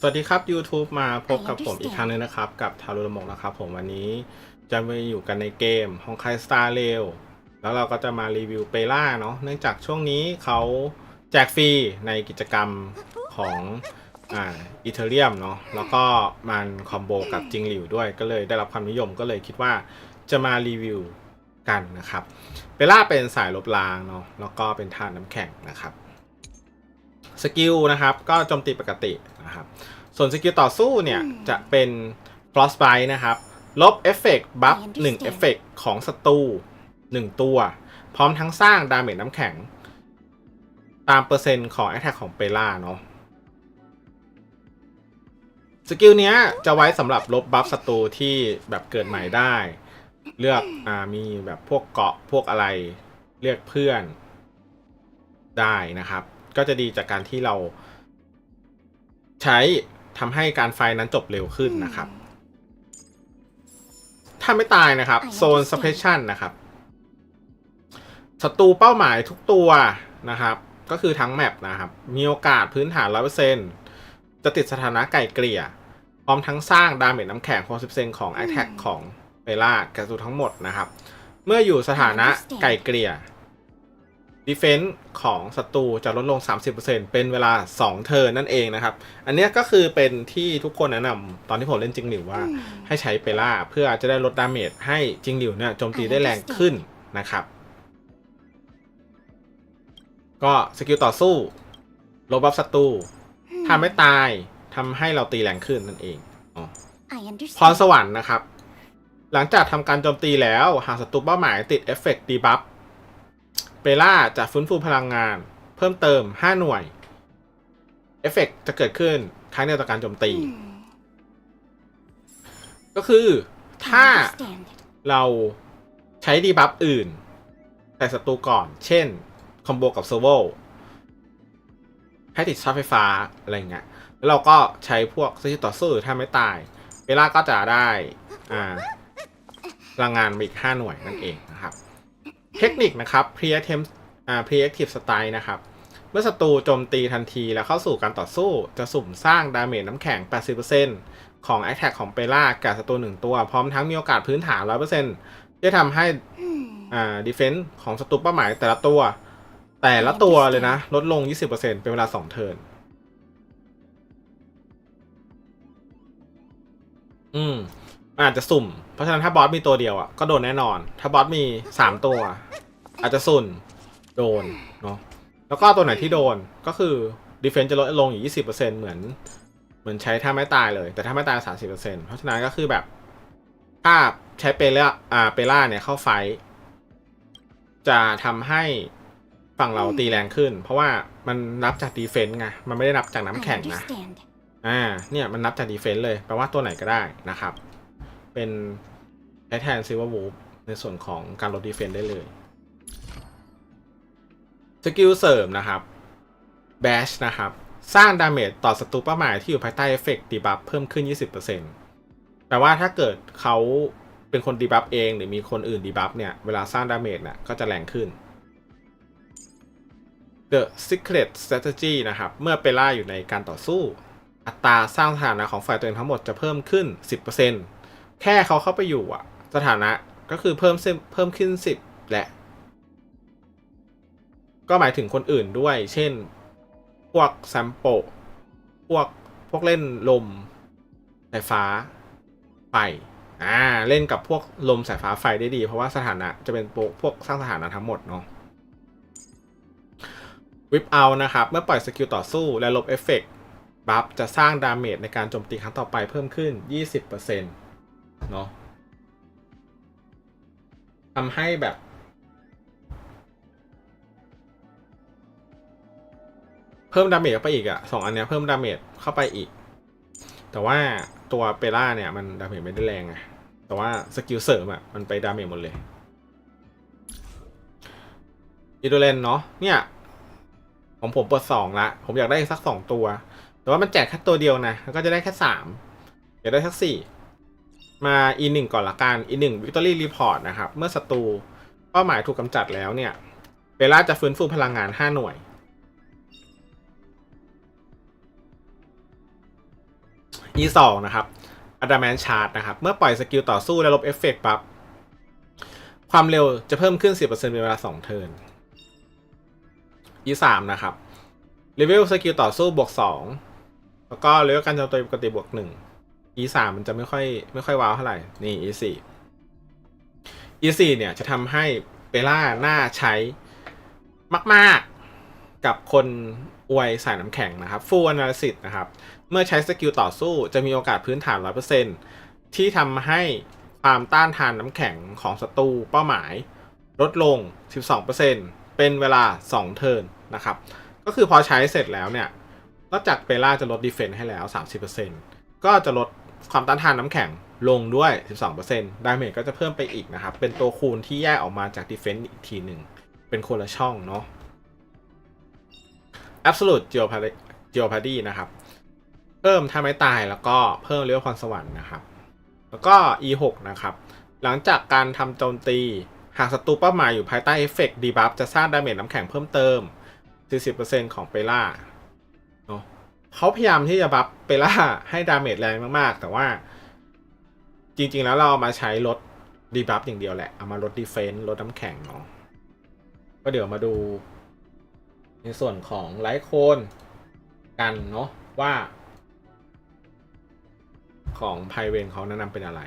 สวัสดีครับ YouTube มาพบกับผมอีกครั้งหนึงนะครับ กับทารุณมกนะครับ ผมวันนี้จะมาอยู่กันในเกมฮองไคสตาร์เรลแล้วเราก็จะมารีวิวเปล่าเนาะเนื่องจากช่วงนี้เขาแจกฟรีในกิจกรรมของอ่าอีเทเรียมเนาะแล้วก็มันคอมโบกับจิงหลิวด้วยก็เลยได้รับความนิยมก็เลยคิดว่าจะมารีวิวกันนะครับเปล่าเป็นสายลบล้างเนาะแล้วก็เป็นธาตุน้ำแข็งนะครับ สกิลนะครับก็โจมตีปกตินะครับส่วนสกิลต่อสู้เนี่ยจะเป็น frostbite นะครับ ลบเอฟเฟกต์บัฟ I หนึ่ง understand เอฟเฟกต์ของศัตรูหนึ่งตัว พร้อมทั้งสร้างดาเมจน้ำแข็ง ตามเปอร์เซ็นต์ของ a t t a c k ของเปล่าเนาะสกิลเนี้ยจะไว้สำหรับลบบัฟศัตรูที่แบบเกิดใหม่ได้ เลือกอ่ามีแบบพวกเกาะพวกอะไรเรียกเพื่อนได้นะครับ ก็จะดีจากการที่เรา ใช้ทำให้การไฟนั้นจบเร็วขึ้นนะครับ ถ้าไม่ตายนะครับ I โซน understand suppression นะครับศัตรูเป้าหมายทุกตัวนะครับ ก็คือทั้งแมปนะครับ มีโอกาสพื้นฐาน100%จะติดสถานะไก่เกลี่ย พร้อมทั้งสร้างดาเมจน้ำแข็ง60%ของ Attack ของเบล่าแกสูทั้งหมดนะครับ เมื่ออยู่สถานะ I understand ไก่เกลี่ย ดีเฟน s ์ของศัตรูจะลดลง 30%เป็นเวลา 2 เทิร์นนั่นเองนะครับ อันเนี้ยก็คือเป็นที่ทุกคนแนะนำตอนที่ผมเล่นจิงหลิวว่า ให้ใช้เปล่าเพื่อจะได้ลดดาเมจให้จิงหลิวเนี่ยโจมตีได้แรงขึ้นนะครับ ก็สกิลต่อสู้ลบบัฟศัตรูถ้าไม่ตายทำให้เราตีแรงขึ้นนั่นเองอ๋อ I พร understand สวรรค์นะครับ หลังจากทำการโจมตีแล้วหากศัตรูเป้าหมายติดเอฟเฟกต์ดีบัฟเปล่าจะฟื้นฟูพลังงาน เพิ่มเติม 5 หน่วย เอฟเฟกต์จะเกิดขึ้นครั้งเดียวต่อการโจมตี ก็คือถ้าเราใช้ดีบัฟอื่น แต่ศัตรูก่อน เช่น คอมโบกับเซอร์โวให้ติดชาร์จไฟฟ้า อะไรเงี้ย แล้วเราก็ใช้พวกสกิลต่อสู้หรือถ้าไม่ตายเวลาก็จะได้ อ่าพลังงานมาอีก 5 หน่วยนั่นเอง เทคนิคนะครับ Preemptive Preemptive Strike นะครับ เมื่อศัตรูโจมตีทันทีแล้วเข้าสู่การต่อสู้ จะสุ่มสร้างดาเมจน้ำแข็ง 80%ของ Attack ของเปล่ากับศัตรูหนึ่งตัว พร้อมทั้งมีโอกาสพื้นฐาน 100%ที่ทำให้อ่า defense ของศัตรูเป้าหมายแต่ละตัว แต่ละตัวเลยนะ ลดลง 20%เป็นเวลา 2 เทิร์นอืม อาจจะสุ่ม เพราะฉะนั้นถ้าบอสมีตัวเดียวอะก็โดนแน่นอน ถ้าบอสมี3ตัว อาจจะสุ่นโดนเนาะแล้วก็ตัวไหนที่โดนก็คือ defense จะลดลงอยู่20%เหมือน เหมือนใช้ถ้าไม่ตายเลย แต่ถ้าไม่ตาย 30%เพราะฉะนั้นก็คือแบบถ้าใช้เปล่าอ่าเปล่าเนี่ยเข้าไฟ จะทำให้ฝั่งเราตีแรงขึ้น เพราะว่ามันนับจากดีเฟนต์ไง มันไม่ได้นับจากน้ำ I แข็งนะ อ่า เนี่ยมันนับจากดีเฟนต์เลย แปลว่าตัวไหนก็ได้นะครับ เป็นใช้แทนซิลเวอร์วูฟในส่วนของการลดดีเฟนต์ได้เลย สกิลเสริมนะครับแบชนะครับ สร้างดาเมจต่อศัตรูเป้าหมายที่อยู่ภายใต้เอฟเฟกต์ดีบัฟเพิ่มขึ้น 20%แปลว่าถ้าเกิดเขาเป็นคนดีบัฟเองหรือมีคนอื่นดีบัฟเนี่ย เวลาสร้างดาเมจเนี่ยก็จะแรงขึ้น The Secret Strategy นะครับ เมื่อเปล่าอยู่ในการต่อสู้ อัตราสร้างสถานะของฝ่ายตัวเองทั้งหมดจะเพิ่มขึ้น 10% แค่เขาเข้าไปอยู่อะสถานะก็คือเพิ่มเพิ่มขึ้น10แหละ ก็หมายถึงคนอื่นด้วย เช่น พวกแซมโปพวกพวกเล่นลมสายฟ้าไฟอ่าเล่นกับพวกลมสายฟ้าไฟได้ดี เพราะว่าสถานะจะเป็นพวกสร้างสถานะทั้งหมดเนาะวิปเอานะครับ เมื่อปล่อยสกิลต่อสู้และลบเอฟเฟกต์บัฟจะสร้างดาเมจในการโจมตีครั้งต่อไปเพิ่มขึ้น 20% เนาะทำให้แบบ เพิ่มดาเมจเข้าไปอีกอะสองอันเนี้ยเพิ่มดาเมจเข้าไปอีก แต่ว่าตัวเปล่าเนี่ยมันดาเมจไม่ได้แรงไงแต่ว่าสกิลเสริมอะมันไปดาเมจหมดเลยอีโดเลนเนาะเนี่ยของผมเปิดสองละ ผมอยากได้สักสองตัว แต่ว่ามันแจกแค่ตัวเดียวนะแล้วก็จะได้แค่สามอยากได้สักสี่ มาอีหนึ่งก่อนละกันอีหนึ่งวิกตอรี่รีพอร์ตนะครับ เมื่อศัตรูเป้าหมายถูกกำจัดแล้วเนี่ยเปล่าจะฟื้นฟูพลังงาน 5 หน่วย E 2 นะครับ Adamant Charge นะครับ เมื่อปล่อยสกิลต่อสู้และลบเอฟเฟกต์ปั๊บ ความเร็วจะเพิ่มขึ้น 10%เป็นเวลา 2 เทิร์น E 3 นะครับเลเวลสกิลต่อสู้บวก 2 แล้วก็เลเวลการโจมตีปกติบวก 1 E 3มันจะไม่ค่อยไม่ค่อยว้าวเท่าไหร่ นี่ E 4 E 4เนี่ยจะทำให้เปล่าหน่าใช้มาก ๆ กับคนอวยสายน้ำแข็งนะครับ Full Analysis นะครับ เมื่อใช้สกิลต่อสู้จะมีโอกาสพื้นฐาน 100%ที่ทำให้ความต้านทานน้ำแข็งของศัตรูเป้าหมาย ลดลง 12%เป็นเวลา 2 เทิร์นนะครับ ก็คือพอใช้เสร็จแล้วเนี่ย นอกจากเปล่าจะลดดีเฟน s ์ให้แล้ว 30%ก็จะลด ความต้านทานน้ำแข็งลงด้วย 12%ดาเมจก็จะเพิ่มไปอีกนะครับ เป็นตัวคูณที่แยกออกมาจากดีเฟน s ์อีกทีหนึ่ง เป็นคนละช่องเนาะ Absolute Jeopardy Jeopardy นะครับ เพิ่มถ้าไม่ตายแล้วก็เพิ่มเลี้ยวพรสวรรค์นะครับ แล้วก็ E6 นะครับ หลังจากการทำโจมตี หากศัตรูเป้าหมายอยู่ภายใต้เอฟเฟกต์ดีบัฟจะสร้างดาเมจน้ำแข็งเพิ่มเติม 40%ของเปล่า เขาพยายามที่จะบัฟเปล่าให้ดาเมจแรงมากๆ แต่ว่า จริง ๆ แล้วเราเอามาใช้ลดดีบัฟอย่างเดียวแหละ เอามาลดดีเฟน s ์ลดน้ำแข็งเนาะก็เดี๋ยวมาดู ในส่วนของไลท์โคนกันเนาะว่า ของไพเวนเขาแนะนำเป็นอะไร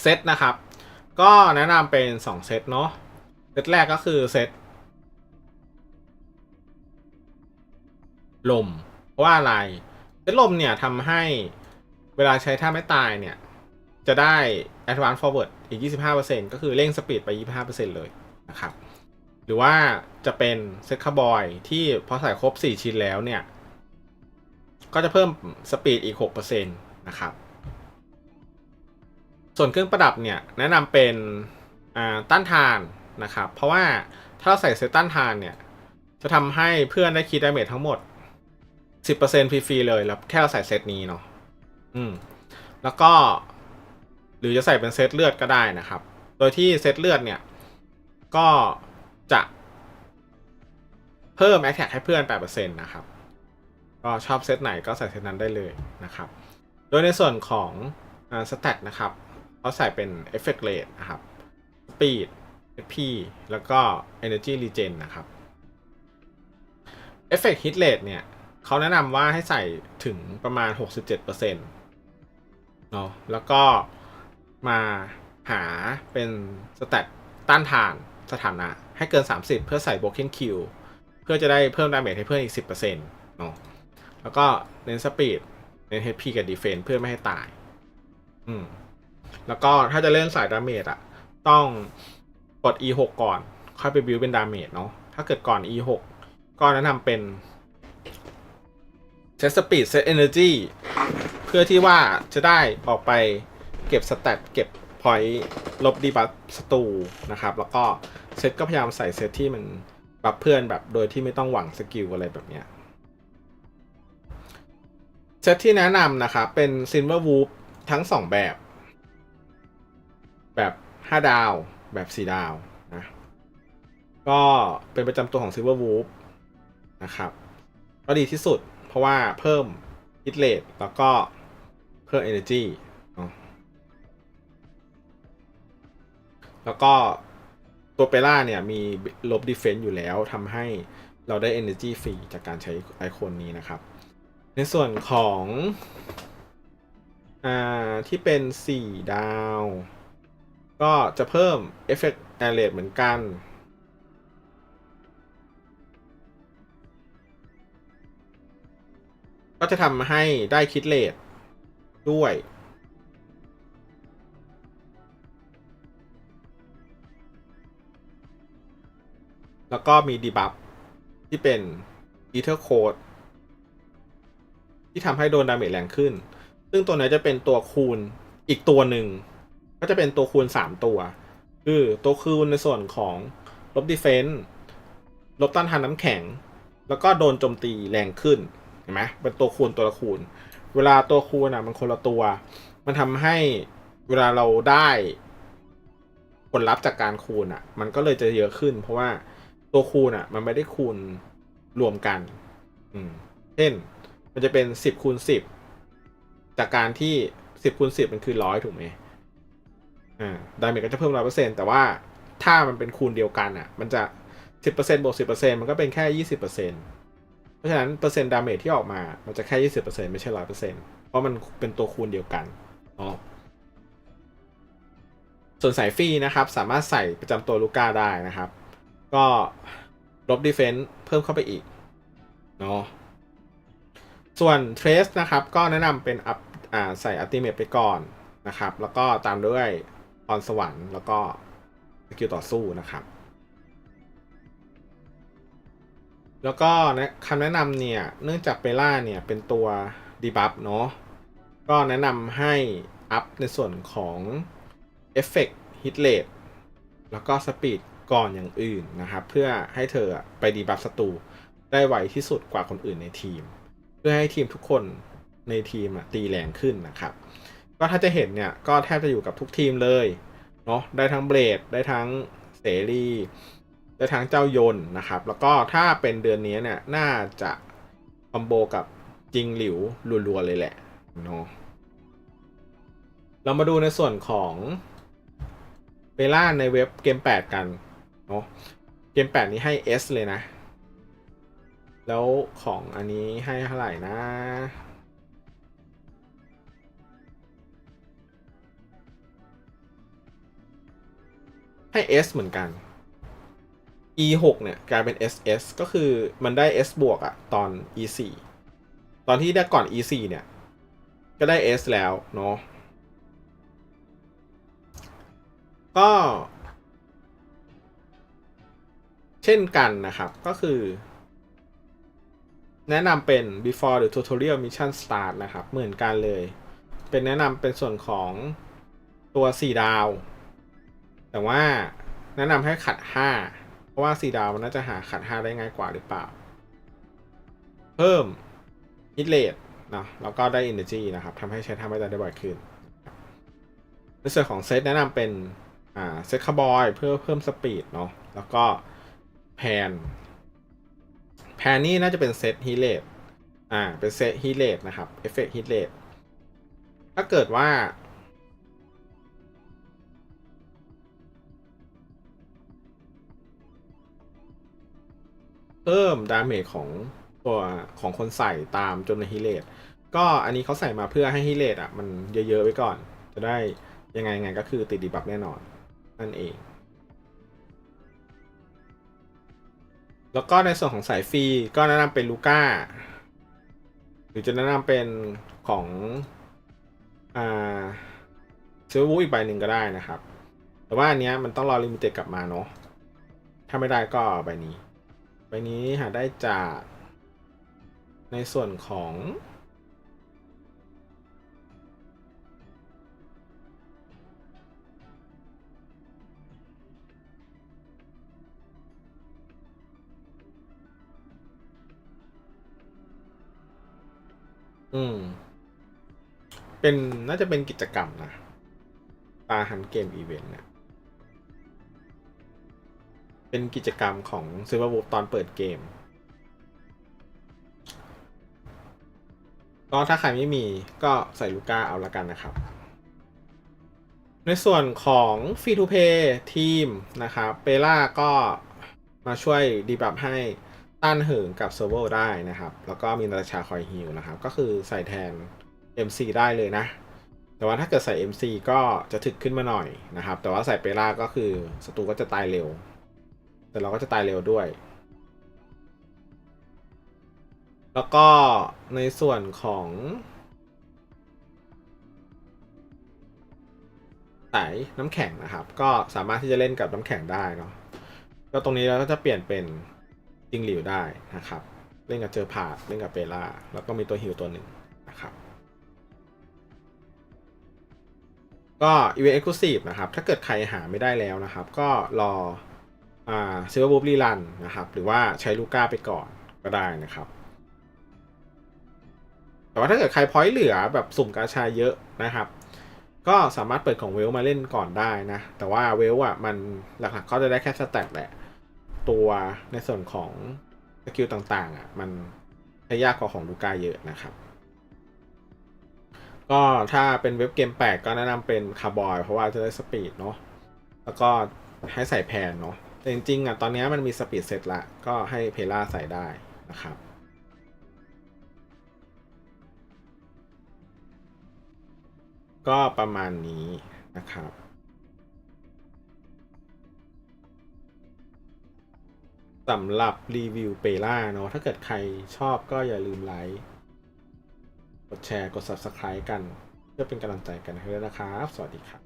เซตนะครับ ก็แนะนำเป็น 2 เซตเนาะเซตแรกก็คือเซต ลม เพราะว่าอะไรเซตลมเนี่ยทำให้เวลาใช้ท่าไม่ตายเนี่ย จะได้ Advance Forward อีก 25%ก็คือเร่งสปีดไป 25%เลยนะครับ หรือว่าจะเป็นเซตคาร์บอยที่พอใส่ครบ 4 ชิ้นแล้วเนี่ย ก็จะเพิ่มสปีดอีก 6%นะครับ ส่วนเครื่องประดับเนี่ย แนะนำเป็นต้านทานนะครับ เพราะว่าถ้าเราใส่เซตต้านทานเนี่ย จะทำให้เพื่อนได้คีดดาเมจทั้งหมด 10%ฟรีๆเลยแล้วแค่เราใส่เซตนี้เนาะอืมแล้วก็หรือจะใส่เป็นเซตเลือดก็ได้นะครับ โดยที่เซตเลือดเนี่ย ก็จะ เพิ่มแอคแท็กให้เพื่อน8%นะครับ ก็ชอบเซตไหนก็ใส่เซตนั้นได้เลยนะครับ โดยในส่วนของสแตทนะครับเขาใส่เป็น Effect Rate นะครับ Speed HP แล้วก็ Energy Regen นะครับ Effect Hit Rate เนี่ย เขาแนะนำว่าให้ใส่ถึงประมาณ 67%เนาะแล้วก็มาหาเป็นสแตทต้านทานสถานะ ให้เกิน 30 เพื่อใส่ Broken Q เพื่อจะได้เพิ่มดาเมจให้เพื่อนอีก 10%เนาะแล้วก็เน้นสปีดเน้น HP กับ Defense เพื่อไม่ให้ตาย อืม แล้วก็ถ้าจะเล่นสายดาเมจอะต้องกด E6 ก่อน ค่อยไปบิวเป็นดาเมจเนาะ ถ้าเกิดก่อน E6 ก็แนะนำเป็น ตสปีดเซตเอเนอร์จีเพื่อที่ว่าจะได้ออกไปเก็บสแตทเก็บพอยต์ลบดีบัฟสตูนะครับ แล้วก็เซตก็พยายามใส่เซตที่มันบัฟเพื่อนแบบโดยที่ไม่ต้องหวังสกิลอะไรแบบเนี้ยเซตที่แนะนำนะครับ เป็น Silver Wolf ทั้ง 2 แบบ แบบ 5 ดาวแบบ 4 ดาวนะก็เป็นประจำตัวของ Silver Wolf นะครับ ก็ดีที่สุด ราะว่าเพิ่ม hit rate แล้วก็เพิ่ม energy แล้วก็ตัวเปล่าเนี่ยมีลบ defense อยู่แล้วทำให้เราได้ energy ฟรีจากการใช้ไอคอนนี้นะครับ ในส่วนของอ่าที่เป็น 4 ดาว ก็จะเพิ่ม Effect a r r a t เหมือนกัน ก็จะทำให้ได้คิดเลทด้วย แล้วก็มีดีบัฟที่เป็น Ether Code ที่ทำให้โดนดาเมจแรงขึ้น ซึ่งตัวนี้จะเป็นตัวคูณอีกตัวหนึ่ง ก็จะเป็นตัวคูณ 3 ตัว คือตัวคูณในส่วนของลบดีเฟน s ์ลบต้านทานน้ำแข็ง แล้วก็โดนโจมตีแรงขึ้น เห็นไหมเป็นตัวคูณตัวละคูณ เวลาตัวคูณอะ มันคนละตัว มันทำให้เวลาเราได้ผลลัพธ์จากการคูณอะ มันก็เลยจะเยอะขึ้น เพราะว่าตัวคูณอะ มันไม่ได้คูณรวมกัน อืม เช่น มันจะเป็นสิบคูณสิบจากการที่สิบคูณสิบมันคือร้อยถูกไหมอ่าดาเมจก็จะเพิ่มร้อยเปอร์เซ็นต์แต่ว่าถ้ามันเป็นคูณเดียวกันอะ มันจะสิบเปอร์เซ็นต์บวกสิบเปอร์เซ็นต์มันก็เป็นแค่ยี่สิบเปอร์เซ็นเพ ราะฉะนั้นเปอร์เซ็นต์ดาเมจที่ออกมา มันจะแค่ยี่สิบเปอร์เซ็นไม่ใช่ร้อยเปอร์เซ็นเพราะมันเป็นตัวคูณเดียวกันเนาะส่วนสายฟรีนะครับ สามารถใส่ประจำตัวลูก้าได้นะครับ ก็ลบดีเฟน s ์เพิ่มเข้าไปอีกเนาะส่วน Trace นะครับ ก็แนะนำเป็นอัพอ่าใส่อัติเมตไปก่อนนะครับ แล้วก็ตามด้วยพรสวรรค์แล้วก็สกิลต่อสู้นะครับ แล้วก็นะคำแนะนำเนี่ย เนื่องจากเปล่าเนี่ยเป็นตัวดีบัฟเนาะ ก็แนะนำให้อัพในส่วนของเอฟเฟกต์ฮิตเลทแล้วก็สปีดก่อนอย่างอื่นนะครับ เพื่อให้เธอไปดีบัฟศัตรูได้ไวที่สุดกว่าคนอื่นในทีม เพื่อให้ทีมทุกคนในทีมตีแรงขึ้นนะครับ ก็ถ้าจะเห็นเนี่ย ก็แทบจะอยู่กับทุกทีมเลยเนาะได้ทั้งเบลดได้ทั้งเสรี ได้ทั้งเจ้ายนนะครับ แล้วก็ถ้าเป็นเดือนนี้เนี่ยน่าจะคอมโบกับจิงหลิวรัวๆเลยแหละเนาะเรามาดูในส่วนของเปล่าในเว็บเกม 8 กันเนาะเกม 8 นี้ให้ S เลยนะ แล้วของอันนี้ให้เท่าไหร่นะให้ S เหมือนกัน E 6เนี่ยกลายเป็น SS ก็คือมันได้ S บวกอะตอน E 4ตอนที่ได้ก่อน E 4เนี่ย ก็ได้ S แล้วเนาะก็ เช่นกันนะครับ ก็คือ แนะนำเป็น before the tutorial mission start นะครับ เหมือนกันเลย เป็นแนะนำเป็นส่วนของตัว 4 ดาว แต่ว่าแนะนำให้ขัด 5 เพราะว่า4ดาวมันน่าจะหาขัด5ได้ง่ายกว่าหรือเปล่า เพิ่ม hit rate เนะแล้วก็ได้ energy นะครับทำให้ใช้ทำให้ได้บ่อยขึ้นในส่วนของเซตแนะนำเป็นอ่าเซตคาร์บอยเพื่อเพิ่มสปีดเนาะแล้วก็แพนแพนนี่น่าจะเป็นเซตฮีเลตอ่าเป็นเซตฮีเลตนะครับเอฟเฟกต์ฮีเลตถ้าเกิดว่า เพิ่มดาเมจของตัวของคนใส่ตามจนในฮีเลตก็อันนี้เขาใส่มาเพื่อให้ฮีเลตอะมันเยอะๆไว้ก่อน จะได้ยังไงไงก็คือติดดีบัฟแน่นอนนั่นเอง แล้วก็ในส่วนของสายฟรีก็แนะนำเป็นลูก้า หรือจะแนะนำเป็นของอ่าซิลวูอีกใบหนึ่งก็ได้นะครับ แต่ว่าอันเนี้ยมันต้องรอลิมิเต็ดกลับมาเนาะถ้าไม่ได้ก็ใบนี้ ใบนี้หาได้จากในส่วนของอืม เป็นน่าจะเป็นกิจกรรมนะปาฮันเกมอีเวนต์เนี่ย เป็นกิจกรรมของซื้อมาบุตอนเปิดเกม ก็ถ้าใครไม่มีก็ใส่ลูก้าเอาละกันนะครับ ในส่วนของฟรีทูเพย์ทีมนะครับเปล่าก็มาช่วยดีบัฟให้ต้านเหิงกับเซอร์เวอร์ได้นะครับ แล้วก็มีนาตาชาคอยฮิลนะครับ ก็คือใส่แทน MC ได้เลยนะ แต่ว่าถ้าเกิดใส่ MC ก็จะถึกขึ้นมาหน่อยนะครับ แต่ว่าใส่เปล่าก็คือศัตรูก็จะตายเร็ว แต่เราก็จะตายเร็วด้วย แล้วก็ในส่วนของสายน้ำแข็งนะครับ ก็สามารถที่จะเล่นกับน้ำแข็งได้เนาะก็ตรงนี้เราก็จะเปลี่ยนเป็นจิงหลิวได้นะครับ เล่นกับเจอผาดเล่นกับเปล่าแล้วก็มีตัวฮิวตัวหนึ่งนะครับก็ Event Exclusive นะครับ ถ้าเกิดใครหาไม่ได้แล้วนะครับ ก็รอ ซิลเวอร์บูฟรีรันนะครับ หรือว่าใช้ลูก้าไปก่อนก็ได้นะครับ แต่ว่าถ้าเกิดใครพอยต์เหลือแบบสุ่มกาชาเยอะนะครับ ก็สามารถเปิดของเวลมาเล่นก่อนได้นะ แต่ว่าเวลอะมันหลักๆก็จะได้แค่สแต็กแหละ ตัวในส่วนของสกิลต่างๆอะมันใช้ยากกว่าของลูก้าเยอะนะครับก็ถ้าเป็นเว็บเกมแปลกก็แนะนำเป็นคาร์บอย เพราะว่าจะได้สปีดเนาะแล้วก็ให้ใส่แพนเนาะ แต่จริงๆอะตอนนี้มันมีสปีดเซตละ ก็ให้เพล่าใส่ได้นะครับก็ประมาณนี้นะครับ สำหรับรีวิวเปล่าเนาะถ้าเกิดใครชอบก็อย่าลืมไลค์ กดแชร์ กด Subscribe กัน เพื่อเป็นกำลังใจกันให้ด้วยนะครับ สวัสดีครับ